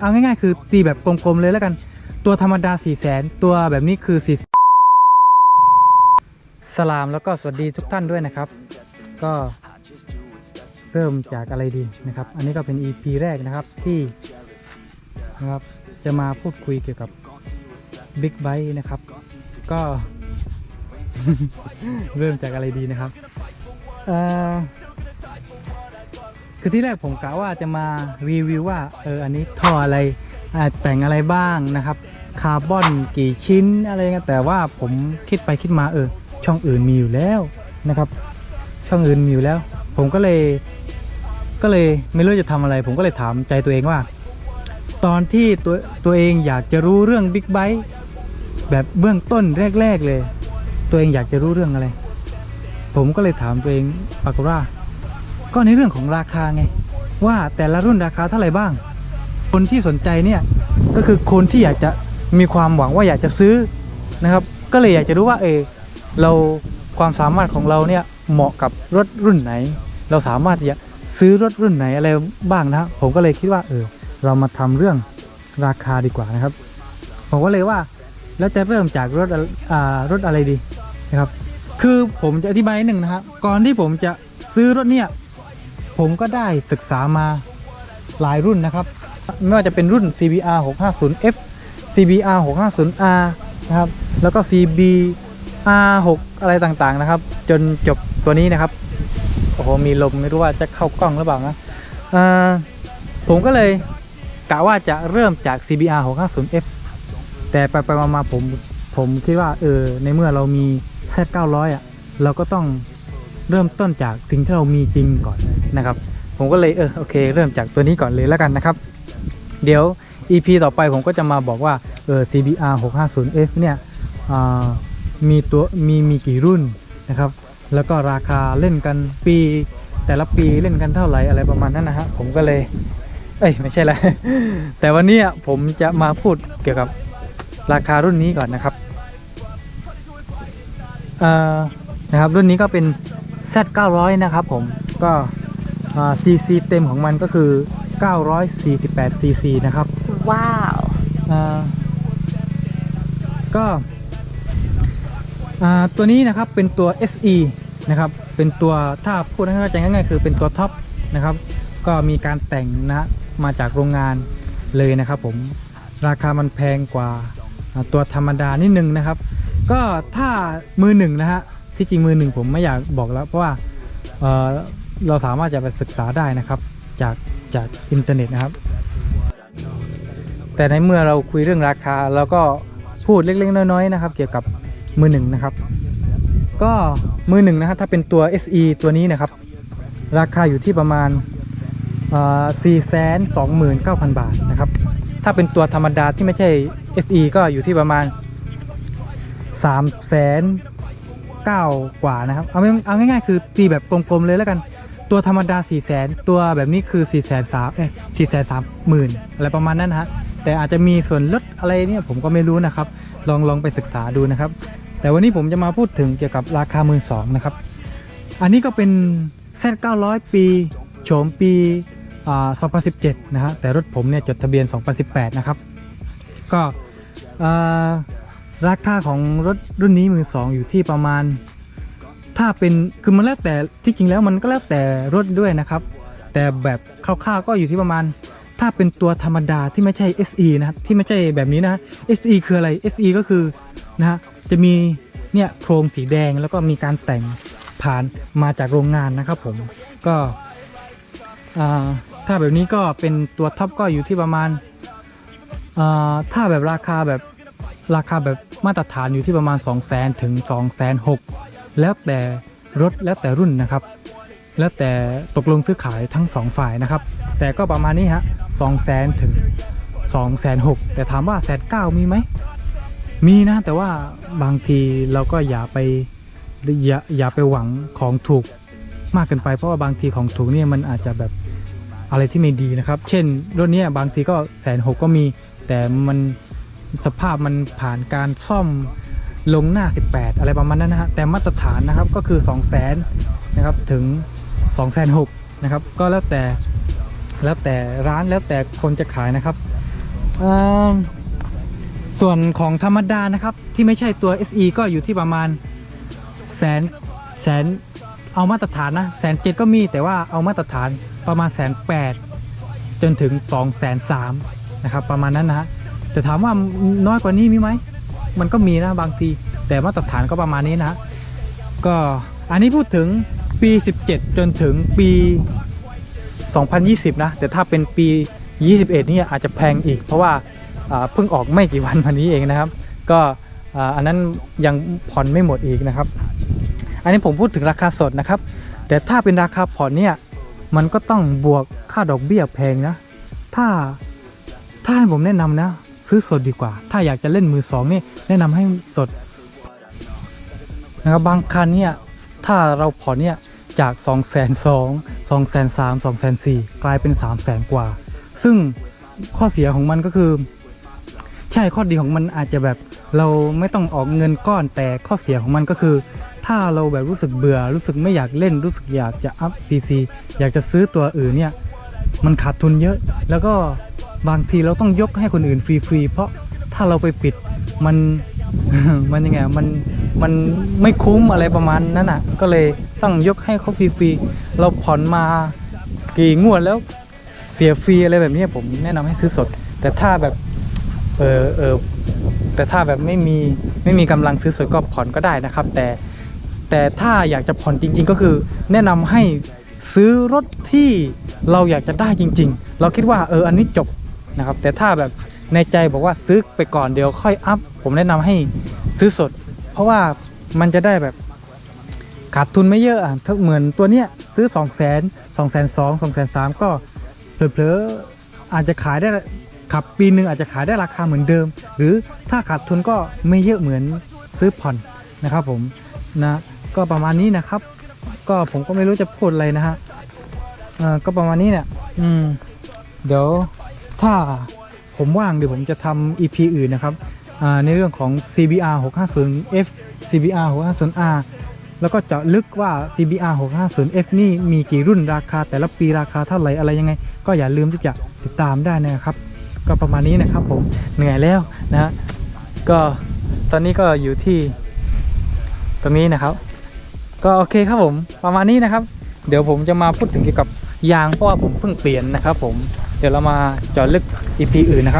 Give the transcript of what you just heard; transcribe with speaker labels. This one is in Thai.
Speaker 1: เอาง่ายๆ คือตีแบบกลมๆเลยแล้วกัน ตัวธรรมดา4 0 0แสนตัวแบบนี้คือ4สลามแล้วก็สวัสดีทุกท่านด้วยนะครับ ก็เริ่มจากอะไรดีนะครับ อันนี้ก็เป็น EP แรกนะครับที่นะครับจะมาพูดคุยเกี่ยวกับ Big b i t e นะครับ ก็ เริ่มจากอะไรดีนะครับเออ คือที่แรกผมกะว่าจะมารีวิวว่าเอออันนี้ท่ออะไรแต่งอะไรบ้างนะครับคาร์บอนกี่ชิ้นอะไรเงี้ยแต่ว่าผมคิดไปคิดมาเออ ช่องอื่นมีอยู่แล้วนะครับ ช่องอื่นมีอยู่แล้ว ผมก็เลย ก็เลยไม่รู้จะทำอะไร ผมก็เลยถามใจตัวเองว่า ตอนที่ตัวตัวเองอยากจะรู้เรื่องบิ๊กไบค์แบบเบื้องต้นแรก ๆเลย ตัวเองอยากจะรู้เรื่องอะไร ผมก็เลยถามตัวเองปรากฏว่า ก็ในเรื่องของราคาไง ว่าแต่ละรุ่นราคาเท่าไหร่บ้าง คนที่สนใจเนี่ยก็คือคนที่อยากจะมีความหวังว่าอยากจะซื้อนะครับ ก็เลยอยากจะรู้ว่าเออเราความสามารถของเราเนี่ยเหมาะกับรถรุ่นไหน เราสามารถจะซื้อรถรุ่นไหนอะไรบ้างนะผมก็เลยคิดว่าเออเรามาทำเรื่องราคาดีกว่านะครับ ผมก็เลยว่าแล้วจะเริ่มจากรถอะอ่ารถอะไรดีนะครับ คือผมจะอธิบายหนึ่งนะครับก่อนที่ผมจะซื้อรถเนี่ย ผมก็ได้ศึกษามาหลายรุ่นนะครับ ไม่ว่าจะเป็นรุ่น CBR 650F CBR 650R นะครับ แล้วก็ CBR 6อะไรต่างๆนะครับ จนจบตัวนี้นะครับ โอ้โห มีลมไม่รู้ว่าจะเข้ากล้องหรือเปล่านะผมก็เลยกะว่าจะเริ่มจาก CBR 650F แต่ไปไปๆมาๆผมผมคิดว่าเออในเมื่อเรามี Z 900 อะ เราก็ต้องเริ่มต้นจากสิ่งที่เรามีจริงก่อน นะครับ ผมก็เลยเออโอเค เริ่มจากตัวนี้ก่อนเลยแล้วกันนะครับ เดี๋ยว EP ต่อไปผมก็จะมาบอกว่าเออ CBR 650F เนี่ยอ่ามีตัวมีมีกี่รุ่นนะครับ แล้วก็ราคาเล่นกันปีแต่ละปีเล่นกันเท่าไหร่อะไรประมาณนั้นนะฮะผมก็เลย เอ้ยไม่ใช่ละแต่วันนี้ผมจะมาพูดเกี่ยวกับราคารุ่นนี้ก่อนนะครับเอ่อนะครับรุ่นนี้ก็เป็น Z 900 นะครับผมก็ ซีซีเต็มของมันก็คือ 948ซีซีนะครับ
Speaker 2: ว้าว
Speaker 1: อ่าก็อ่าตัวนี้นะครับเป็นตัว SE นะครับ เป็นตัวถ้าพูดให้เข้าใจง่ายๆคือเป็นตัวท็อปนะครับ ก็มีการแต่งนะฮะมาจากโรงงานเลยนะครับผมราคามันแพงกว่าอ่าตัวธรรมดานิดนึงนะครับ ก็ถ้ามือหนึ่งนะฮะที่จริงมือหนึ่งผมไม่อยากบอกแล้วเพราะว่า เราสามารถจะไปศึกษาได้นะครับ จากจากอินเทอร์เน็ตนะครับ แต่ในเมื่อเราคุยเรื่องราคาเราก็พูดเล็กๆน้อยๆนะครับ เกี่ยวกับมือหนึ่งนะครับ ก็มือหนึ่งนะครับถ้าเป็นตัว SE ตัวนี้นะครับ ราคาอยู่ที่ประมาณสี่แสนสองหมื่นเก้าพันบาทนะครับ ถ้าเป็นตัวธรรมดาที่ไม่ใช่ SE ก็อยู่ที่ประมาณ3ามแสนเก้ากว่านะครับ เอาง่ายๆคือตีแบบกลมๆเลยแล้วกัน ตัวธรรมดา4ี่แสนตัวแบบนี้คือ4ี่แสนสามเอ้สี่แสนสามหมื่นอะไรประมาณนั้นฮะแต่อาจจะมีส่วนลดอะไรเนี่ยผมก็ไม่รู้นะครับ ลองลองไปศึกษาดูนะครับ แต่วันนี้ผมจะมาพูดถึงเกี่ยวกับราคามือสองนะครับ อันนี้ก็เป็น Z900 ปีโฉมปีอ่า2017 นะฮะแต่รถผมเนี่ยจดทะเบียน 2018 นะครับ ก็ราคาของรถรุ่นนี้มือสองอยู่ที่ประมาณ ถ้าเป็นคือมันแล้วแต่ที่จริงแล้วมันก็แล้วแต่รถด้วยนะครับ แต่แบบคร่าวๆก็อยู่ที่ประมาณ ถ้าเป็นตัวธรรมดาที่ไม่ใช่ SE นะครับที่ไม่ใช่แบบนี้นะ SE คืออะไร SE ก็คือนะฮะจะมีเนี่ยโครงสีแดงแล้วก็มีการแต่งผ่านมาจากโรงงานนะครับผมก็ถ้าแบบนี้ก็เป็นตัวท็อปก็อยู่ที่ประมาณาถ้าแบบราคาแบบราคาแบบมาตรฐานอยู่ที่ประมาณ 2 0 0 0 0 0ถึง2 6 0 0 0 แล้วแต่รถแล้วแต่รุ่นนะครับ แล้วแต่ตกลงซื้อขายทั้งสองฝ่ายนะครับ แต่ก็ประมาณนี้ฮะสองแสนถึงสองแสนหกแต่ถามว่าแสนเก้ามีไหม มีนะ แต่ว่าบางทีเราก็อย่าไปอย่าอย่าไปหวังของถูกมากเกินไปเพราะว่าบางทีของถูกเนี่ยมันอาจจะแบบอะไรที่ไม่ดีนะครับ เช่นรถเนี้ยบางทีก็แสนหกก็มี แต่มันสภาพมันผ่านการซ่อม ลงหน้า 18 อะไรประมาณนั้นนะฮะแต่มาตรฐานนะครับก็คือ2 0 0 0 0 0นะครับถึง 2 6 0 0 0นะครับก็แล้วแต่แล้วแต่ร้านแล้วแต่คนจะขายนะครับเอิ่มส่วนของธรรมดานะครับที่ไม่ใช่ตัว SE ก็อยู่ที่ประมาณแสนแสนเอามาตรฐานนะแสนเจ็ดก็มีแต่ว่าเอามาตรฐานประมาณแสนแปดจนถึง2องแสนสามนะครับประมาณนั้นนะฮะแต่ถามว่าน้อยกว่านี้มีไหม มันก็มีนะบางที แต่มาตรฐานก็ประมาณนี้นะ ก็อันนี้พูดถึงปี 17 จนถึงปี 2020 นะ แต่ถ้าเป็นปี 21 นี่อาจจะแพงอีก เพราะว่าเพิ่งออกไม่กี่วันมานี้เองนะครับ ก็อันนั้นยังผ่อนไม่หมดอีกนะครับ อันนี้ผมพูดถึงราคาสดนะครับ แต่ถ้าเป็นราคาผ่อนเนี่ยมันก็ต้องบวกค่าดอกเบี้ยแพงนะ ถ้าถ้าให้ผมแนะนำนะ ซื้อสดดีกว่า ถ้าอยากจะเล่นมือสองนี่แนะนำให้สดนะครับบางคันเนี่ยถ้าเราผ่อนเนี่ยจาก 2 2 0 0 0 2 2 3 0 0 2 4 0 0 กลายเป็น 3 0 0 0 0 กว่า ซึ่งข้อเสียของมันก็คือ ใช่ข้อดีของมันอาจจะแบบเราไม่ต้องออกเงินก้อนแต่ข้อเสียของมันก็คือ ถ้าเราแบบรู้สึกเบื่อรู้สึกไม่อยากเล่นรู้สึกอยากจะอัพ PC อยากจะซื้อตัวอื่นเนี่ย มันขาดทุนเยอะแล้วก็ บางทีเราต้องยกให้คนอื่นฟรีๆเพราะถ้าเราไปปิดมันมันยังไงมันมันไม่คุ้มอะไรประมาณนั้นอะ ก็เลยต้องยกให้เขาฟรีๆเราผ่อนมากี่งวดแล้วเสียฟรีอะไรแบบนี้ผมแนะนำให้ซื้อสด แต่ถ้าแบบเออเออแต่ถ้าแบบไม่มีไม่มีกำลังซื้อสดก็ผ่อนก็ได้นะครับ แต่แต่ถ้าอยากจะผ่อนจริง ๆ ก็คือ แนะนำให้ซื้อรถที่เราอยากจะได้จริง ๆ เราคิดว่าเอออันนี้จบ นะครับ แต่ถ้าแบบในใจบอกว่าซื้อไปก่อนเดี๋ยวค่อยอัพ ผมแนะนำให้ซื้อสด เพราะว่ามันจะได้แบบขาดทุนไม่เยอะอะถ้าเหมือนตัวเนี้ยซื้อ 2 0 0 0 0 0 2 2 0 0 0 2 3 0 0 ก็เผลอๆอาจจะขายได้ขับปีหนึ่งอาจจะขายได้ราคาเหมือนเดิม หรือถ้าขาดทุนก็ไม่เยอะเหมือนซื้อผ่อนนะครับผมนะก็ประมาณนี้นะครับ ก็ผมก็ไม่รู้จะพูดอะไรนะฮะก็ประมาณนี้เนี่ยอืมเดี๋ยว ถ้าผมว่างเดี๋ยวผมจะทำ EP อื่นนะครับในเรื่องของ CBR 650F CBR 650R แล้วก็จะลึกว่า CBR 650F นี่มีกี่รุ่นราคาแต่ละปีราคาเท่าไหร่อะไรยังไง ก็อย่าลืมที่จะติดตามได้นะครับ ก็ประมาณนี้นะครับผมเหนื่อยแล้วนะฮะก็ตอนนี้ก็อยู่ที่ตรงนี้นะครับ ก็โอเคครับผมประมาณนี้นะครับ เดี๋ยวผมจะมาพูดถึงเกี่ยวกับยางเพราะว่าผมเพิ่งเปลี่ยนนะครับผม ดี๋ยวเรามาเจาะลึกอีพีอื่นนะครับ